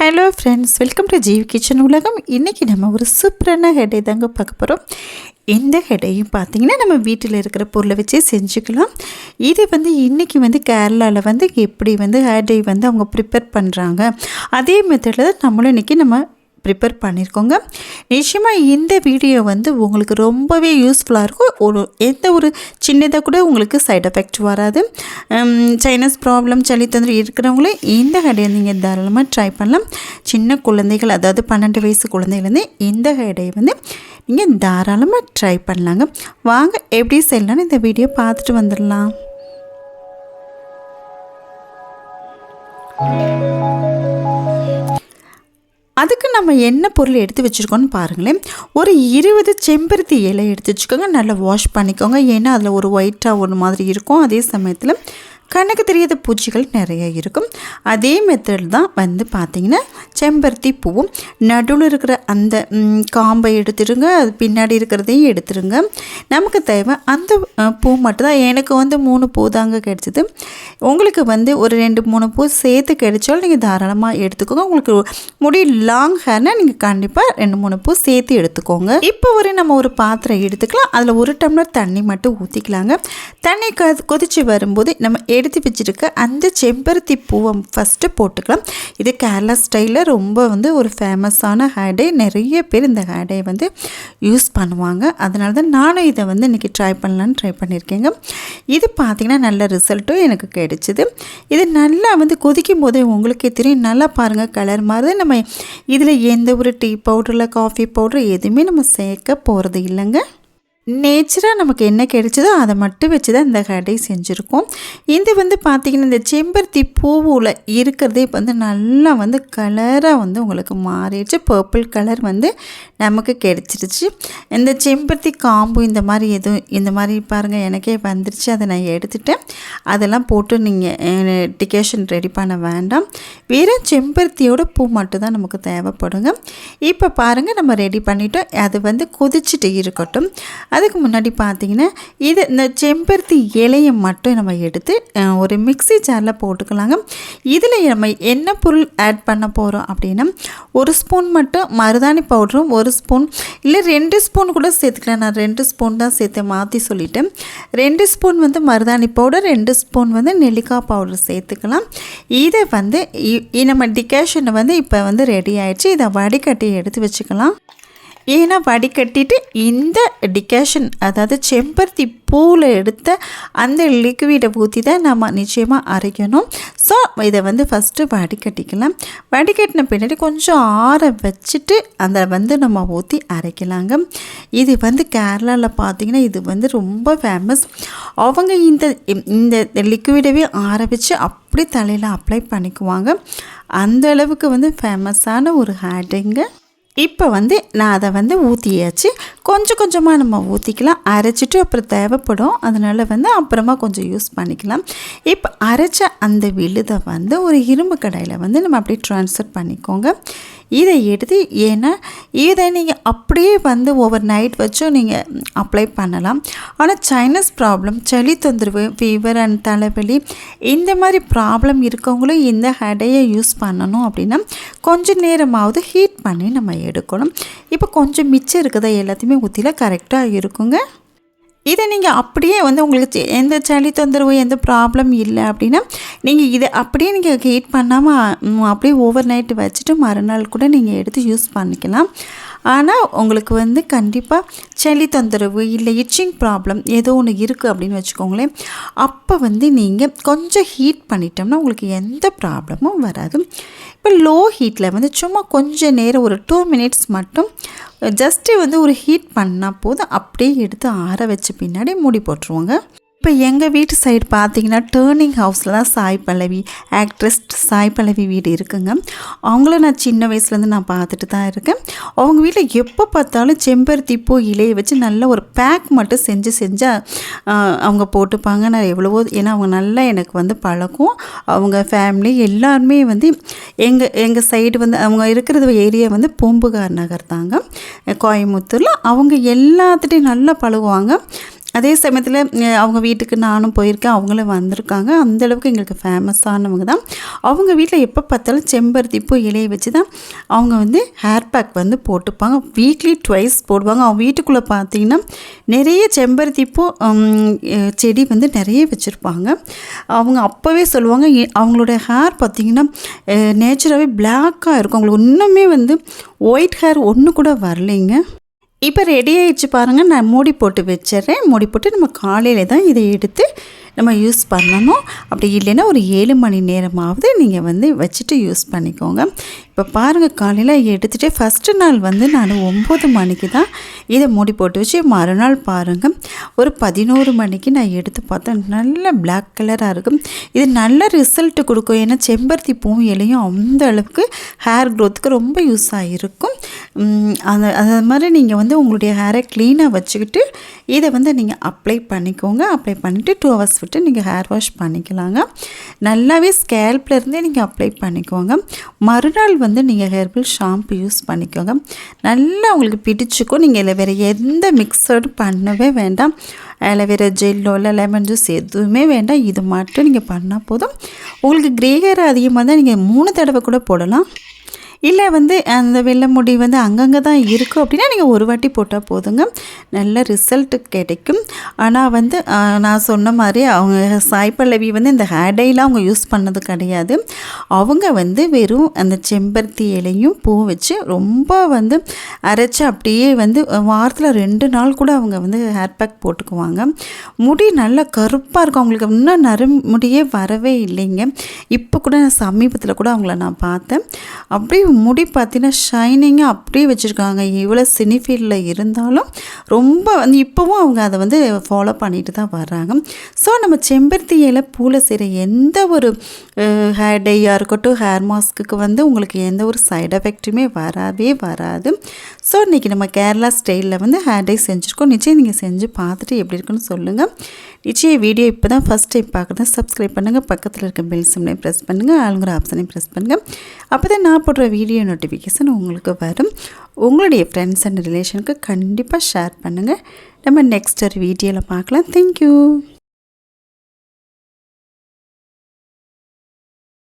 Hello friends welcome to Jeev kitchen உலகம் இன்றைக்கி நம்ம ஒரு சூப்பரான ஹெடை தாங்க பார்க்க போகிறோம் இந்த ஹெடையும் பார்த்திங்கன்னா நம்ம வீட்டில் இருக்கிற பொருளை வச்சே செஞ்சுக்கலாம். இது வந்து இன்றைக்கி வந்து கேரளாவில் வந்து எப்படி வந்து ஹெடை வந்து அவங்க ப்ரிப்பேர் பண்ணுறாங்க அதே மெத்தடில் தான் நம்மளும் இன்றைக்கி நம்ம ப்ரிப்பேர் பண்ணியிருக்கோங்க நிச்சயமாக இந்த வீடியோ வந்து உங்களுக்கு ரொம்பவே யூஸ்ஃபுல்லாக இருக்கும். ஒரு எந்த ஒரு சின்னதாக கூட உங்களுக்கு சைட் எஃபெக்ட் வராது. சைனஸ் ப்ராப்ளம் சளி தொந்தரவு இருக்கிறவங்களே இந்த கடையை நீங்கள் தாராளமாக ட்ரை பண்ணலாம். சின்ன குழந்தைகள் அதாவது பன்னெண்டு வயசு குழந்தைகள்லேருந்து இந்த கடையை வந்து நீங்கள் தாராளமாக ட்ரை பண்ணலாங்க. வாங்க எப்படி செய்யலாம்னு இந்த வீடியோ பார்த்துட்டு வந்துடலாம். அதுக்கு நம்ம என்ன பொருள் எடுத்து வச்சுருக்கோன்னு பாருங்களேன். ஒரு இருபது செம்பருத்தி இலை எடுத்து வச்சுக்கோங்க. நல்லா வாஷ் பண்ணிக்கோங்க. ஏன்னா அதில் ஒரு ஒயிட்டாக ஒரு மாதிரி இருக்கும். அதே சமயத்தில் கண்ணுக்கு தெரியாத பூச்சிகள் நிறைய இருக்கும். அதே மெத்தட் தான் வந்து பார்த்திங்கன்னா செம்பருத்தி பூவும். நடுவில் இருக்கிற அந்த காம்பை எடுத்துடுங்க. அது பின்னாடி இருக்கிறதையும் எடுத்துருங்க நமக்கு தேவை அந்த பூ மட்டும்தான். எனக்கு வந்து மூணு பூ தாங்க கிடச்சிது. உங்களுக்கு வந்து ஒரு ரெண்டு மூணு பூ சேர்த்து கிடைச்சாலும் நீங்கள் தாராளமாக எடுத்துக்கோங்க. உங்களுக்கு முடி லாங் ஹேர்னால் நீங்கள் கண்டிப்பாக ரெண்டு மூணு பூ சேர்த்து எடுத்துக்கோங்க. இப்போ ஒரு நம்ம ஒரு பாத்திரம் எடுத்துக்கலாம். அதில் ஒரு டம்ளர் தண்ணி மட்டும் ஊற்றிக்கலாங்க தண்ணி கொதித்து வரும்போது நம்ம எடுத்து வச்சுருக்க அந்த செம்பருத்தி பூவை ஃபஸ்ட்டு போட்டுக்கலாம். இது கேரளா ஸ்டைலில் ரொம்ப வந்து ஒரு ஃபேமஸான ஹேடே நிறைய பேர் இந்த ஹேடே வந்து யூஸ் பண்ணுவாங்க. அதனால தான் நானும் இதை வந்து இன்றைக்கி ட்ரை பண்ணலான்னு ட்ரை பண்ணியிருக்கேங்க இது பார்த்திங்கன்னா நல்ல ரிசல்ட்டும் எனக்கு கிடைச்சிது. இது நல்லா வந்து கொதிக்கும் போதே உங்களுக்கே தெரியும். நல்லா பாருங்கள் கலர் மாதிரி நம்ம இதில் எந்த ஒரு டீ பவுடரில் காஃபி பவுடர் எதுவுமே நம்ம சேர்க்க போகிறது இல்லைங்க. நேச்சராக நமக்கு என்ன கிடைச்சதோ அதை மட்டும் வச்சு தான் இந்த கடை செஞ்சுருக்கோம். இது வந்து பார்த்திங்கன்னா இந்த செம்பருத்தி பூவில் இருக்கிறதே வந்து நல்லா வந்து கலராக வந்து உங்களுக்கு மாறிடுச்சு. பர்பிள் கலர் வந்து நமக்கு கிடைச்சிருச்சு. இந்த செம்பருத்தி காம்பு இந்த மாதிரி எதுவும் இந்த மாதிரி பாருங்கள் எனக்கே வந்துருச்சு. அதை நான் எடுத்துட்டேன். அதெல்லாம் போட்டு நீங்கள் டிகேஷன் ரெடி பண்ண வேண்டாம். வெறும் செம்பருத்தியோட பூ மட்டும் தான் நமக்கு தேவைப்படுங்க. இப்போ பாருங்கள் நம்ம ரெடி பண்ணிவிட்டோம் அது வந்து கொதிச்சுட்டு இருக்கட்டும். அதுக்கு முன்னாடி பார்த்தீங்கன்னா இது இந்த செம்பருத்தி இலையை மட்டும் நம்ம எடுத்து ஒரு மிக்சி ஜாரில் போட்டுக்கலாங்க. இதில் நம்ம என்ன பொருள் ஆட் பண்ண போகிறோம் அப்படின்னா ஒரு ஸ்பூன் மட்டும் மருதாணி பவுடரும் ஒரு ஸ்பூன் இல்லை ரெண்டு ஸ்பூன் கூட சேர்த்துக்கலாம். நான் ரெண்டு ஸ்பூன் தான் சேர்த்து மாற்றி சொல்லிட்டேன். ரெண்டு ஸ்பூன் வந்து மருதாணி பவுடர் ரெண்டு ஸ்பூன் வந்து நெல்லிக்காய் பவுடர் சேர்த்துக்கலாம். இதை வந்து நம்ம டிகேஷனை வந்து இப்போ வந்து ரெடி ஆகிடுச்சு இதை வடிகட்டி எடுத்து வச்சுக்கலாம். ஏன்னா வடிகட்டிட்டு இந்த டிகேஷன் அதாவது செம்பருத்தி பூவில் எடுத்த அந்த லிக்விடை ஊற்றி தான் நம்ம நிச்சயமாக அரைக்கணும். ஸோ இதை வந்து ஃபஸ்ட்டு வடிகட்டிக்கலாம். வடிகட்டின பின்னாடி கொஞ்சம் ஆற வச்சுட்டு அதை வந்து நம்ம ஊற்றி அரைக்கலாங்க. இது வந்து கேரளாவில் பார்த்திங்கன்னா இது வந்து ரொம்ப ஃபேமஸ் அவங்க இந்த இந்த லிக்விடவே ஆற வச்சு அப்படி தலையில் அப்ளை பண்ணிக்குவாங்க. அந்த அளவுக்கு வந்து ஃபேமஸான ஒரு ஹேட்டுங்க இப்போ வந்து நான் அதை வந்து ஊற்றியாச்சு கொஞ்சம் கொஞ்சமாக நம்ம ஊற்றிக்கலாம் அரைச்சிட்டு அப்புறம் தேவைப்படும். அதனால் வந்து அப்புறமா கொஞ்சம் யூஸ் பண்ணிக்கலாம். இப்போ அரைச்ச அந்த விழுதை வந்து ஒரு இரும்பு கடையில் வந்து நம்ம அப்படியே ட்ரான்ஸ்ஃபர் பண்ணிக்கோங்க. இதை எடுத்து ஏன்னா இதை நீங்கள் அப்படியே வந்து ஓவர் நைட் வச்சும் நீங்கள் அப்ளை பண்ணலாம். ஆனால் சைனஸ் ப்ராப்ளம் சளி தொந்தரவு ஃபீவர் அண்ட் தலைவலி இந்த மாதிரி ப்ராப்ளம் இருக்கவங்களும் இந்த ஹெடையை யூஸ் பண்ணணும் அப்படின்னா கொஞ்சம் நேரமாவது ஹீட் பண்ணி நம்ம எடுக்கணும். இப்போ கொஞ்சம் மிச்சம் இருக்கிறத எல்லாத்தையுமே ஊற்றில கரெக்டாக இருக்குங்க. இதை நீங்கள் அப்படியே வந்து உங்களுக்கு எந்த சளி தொந்தரவு எந்த ப்ராப்ளம் இல்லை அப்படின்னா நீங்கள் இதை அப்படியே நீங்கள் ஹீட் பண்ணாமல் அப்படியே ஓவர் நைட்டு வச்சுட்டு மறுநாள் கூட நீங்கள் எடுத்து யூஸ் பண்ணிக்கலாம். ஆனால் உங்களுக்கு வந்து கண்டிப்பாக சளி தொந்தரவு இல்லை இச்சிங் ப்ராப்ளம் ஏதோ ஒன்று இருக்குது அப்படின்னு வச்சுக்கோங்களேன். அப்போ வந்து நீங்கள் கொஞ்சம் ஹீட் பண்ணிட்டோம்னா உங்களுக்கு எந்த ப்ராப்ளமும் வராது. இப்போ லோ ஹீட்டில் வந்து சும்மா கொஞ்சம் நேரம் ஒரு டூ மினிட்ஸ் மட்டும் ஜஸ்ட்டு வந்து ஒரு ஹீட் பண்ணால் போதும். அப்படியே எடுத்து ஆற வச்ச பின்னாடி மூடி போட்டுருவோங்க. இப்போ எங்கள் வீட்டு சைடு பார்த்தீங்கன்னா டேர்னிங் ஹவுஸில் தான் சாய் பல்லவி ஆக்ட்ரஸ் சாய் பல்லவி வீடு இருக்குங்க. அவங்கள நான் சின்ன வயசுலேருந்து நான் பார்த்துட்டு தான் இருக்கேன். அவங்க வீட்டில் எப்போ பார்த்தாலும் செம்பருத்தி பூ இலையை வச்சு நல்ல ஒரு பேக் மட்டும் செஞ்சு செஞ்சால் அவங்க போட்டுப்பாங்க. நான் எவ்வளவோ ஏன்னா அவங்க நல்லா எனக்கு வந்து பழக்கம். அவங்க ஃபேமிலி எல்லாருமே வந்து எங்கள் எங்கள் சைடு வந்து அவங்க இருக்கிறது ஏரியா வந்து பூம்புகார் நகர் தாங்க. கோயம்புத்தூரில் அவங்க எல்லாத்துட்டையும் நல்லா பழகுவாங்க. அதே சமயத்தில் அவங்க வீட்டுக்கு நானும் போயிருக்கேன். அவங்களும் வந்திருக்காங்க. அந்தளவுக்கு எங்களுக்கு ஃபேமஸானவங்க தான். அவங்க வீட்டில் எப்போ பார்த்தாலும் செம்பருத்தி பூ இலையை வச்சு தான் அவங்க வந்து ஹேர் பேக் வந்து போட்டுப்பாங்க. வீக்லி ட்வைஸ் போடுவாங்க. அவங்க வீட்டுக்குள்ளே பார்த்தீங்கன்னா நிறைய செம்பருத்தி பூ செடி வந்து நிறைய வச்சுருப்பாங்க. அவங்க அப்போவே சொல்லுவாங்க அவங்களோட ஹேர் பார்த்திங்கன்னா நேச்சுராகவே பிளாக்காக இருக்கும். அவங்களுக்கு இன்னுமே வந்து ஒயிட் ஹேர் ஒன்று கூட வரலைங்க. இப்போ ரெடி ஆகிடுச்சு பாருங்கள் நான் மூடி போட்டு வச்சிட்றேன். மூடி போட்டு நம்ம காலையில் தான் இதை எடுத்து நம்ம யூஸ் பண்ணணும். அப்படி இல்லைன்னா ஒரு ஏழு மணி நேரமாவது நீங்கள் வந்து வச்சுட்டு யூஸ் பண்ணிக்கோங்க. இப்போ பாருங்கள் காலையில் எடுத்துகிட்டு ஃபஸ்ட்டு நாள் வந்து நான் ஒம்பது மணிக்கு தான் இதை மூடி போட்டு வச்சு மறுநாள் பாருங்கள் ஒரு பதினோரு மணிக்கு நான் எடுத்து பார்த்தேன். நல்ல பிளாக் கலராக இருக்கும். இது நல்ல ரிசல்ட்டு கொடுக்கும். ஏன்னா செம்பருத்தி பூவும் இலையும் அந்த அளவுக்கு ஹேர் க்ரோத்துக்கு ரொம்ப யூஸ் ஆகிருக்கும் அந்த அது மாதிரி நீங்கள் வந்து உங்களுடைய ஹேரை க்ளீனாக வச்சுக்கிட்டு இதை வந்து நீங்கள் அப்ளை பண்ணிக்கோங்க. அப்ளை பண்ணிவிட்டு டூ ஹவர்ஸ் விட்டு நீங்கள் ஹேர் வாஷ் பண்ணிக்கலாங்க. நல்லாவே ஸ்கேல்ப்லேருந்தே நீங்கள் அப்ளை பண்ணிக்கோங்க. மறுநாள் வந்து நீங்கள் ஹேர்பில் ஷாம்பு யூஸ் பண்ணிக்கோங்க. நல்லா உங்களுக்கு பிடிச்சிக்கும். நீங்கள் இதில் வேறு எந்த மிக்சடும் பண்ணவே வேண்டாம். ஆலோவேரா ஜெல்லோ இல்லை லெமன் ஜூஸ் எதுவுமே வேண்டாம். இது மட்டும் நீங்கள் பண்ணால் போதும். உங்களுக்கு க்ரே ஹேர் அதிகமாக தான் நீங்கள் மூணு தடவை கூட போடலாம். இல்லை வந்து அந்த வெள்ளை முடி வந்து அங்கங்கே தான் இருக்கும் அப்படின்னா நீங்கள் ஒரு வாட்டி போட்டால் போதுங்க. நல்ல ரிசல்ட்டு கிடைக்கும். ஆனால் வந்து நான் சொன்ன மாதிரி அவங்க சாய்ப்பல்லவி வந்து இந்த ஹேடைலாம் அவங்க யூஸ் பண்ணது கிடையாது. அவங்க வந்து வெறும் அந்த செம்பருத்தி இலையும் பூ வச்சு ரொம்ப வந்து அரைச்சி அப்படியே வந்து வாரத்தில் ரெண்டு நாள் கூட அவங்க வந்து ஹேர் பேக் போட்டுக்குவாங்க. முடி நல்லா கருப்பாக இருக்கும். அவங்களுக்கு இன்னும் நரும் முடியே வரவே இல்லைங்க. இப்போ கூட நான் சமீபத்தில் கூட அவங்கள நான் பார்த்தேன். அப்படியே முடி பார்த்தீங்கன்னா ஷைனிங்காக அப்படியே வச்சுருக்காங்க. இவ்வளோ சினி ஃபீல்டில் இருந்தாலும் ரொம்ப வந்து இப்போவும் அவங்க அதை வந்து ஃபாலோ பண்ணிட்டு தான் வர்றாங்க. ஸோ நம்ம செம்பருத்தி இலை பூவில் செய்கிற எந்த ஒரு ஹேர் டேயாக இருக்கட்டும் ஹேர் மாஸ்க்கு வந்து உங்களுக்கு எந்த ஒரு சைட் எஃபெக்ட்டுமே வரவே வராது. ஸோ இன்றைக்கி நம்ம கேரளா ஸ்டைலில் வந்து ஹேர் டை செஞ்சுருக்கோம். நிச்சயம் நீங்கள் செஞ்சு பார்த்துட்டு எப்படி இருக்குன்னு சொல்லுங்கள் நிச்சயம் வீடியோ இப்போ தான் ஃபஸ்ட் டைம் பார்க்குறது சப்ஸ்கிரைப் பண்ணுங்கள் பக்கத்தில் இருக்க பெல் சிம்லையும் ப்ரெஸ் பண்ணுங்கள் ஆளுங்கிற ஆப்ஷனையும் ப்ரெஸ் பண்ணுங்கள் அப்போ தான் நான் போடுற வீடியோ நோட்டிஃபிகேஷன் உங்களுக்கு வரும். உங்களுடைய ஃப்ரெண்ட்ஸ் அண்ட் ரிலேஷனுக்கு கண்டிப்பாக ஷேர் பண்ணுங்கள் நம்ம நெக்ஸ்ட் ஒரு வீடியோவில் பார்க்கலாம். தேங்க்யூ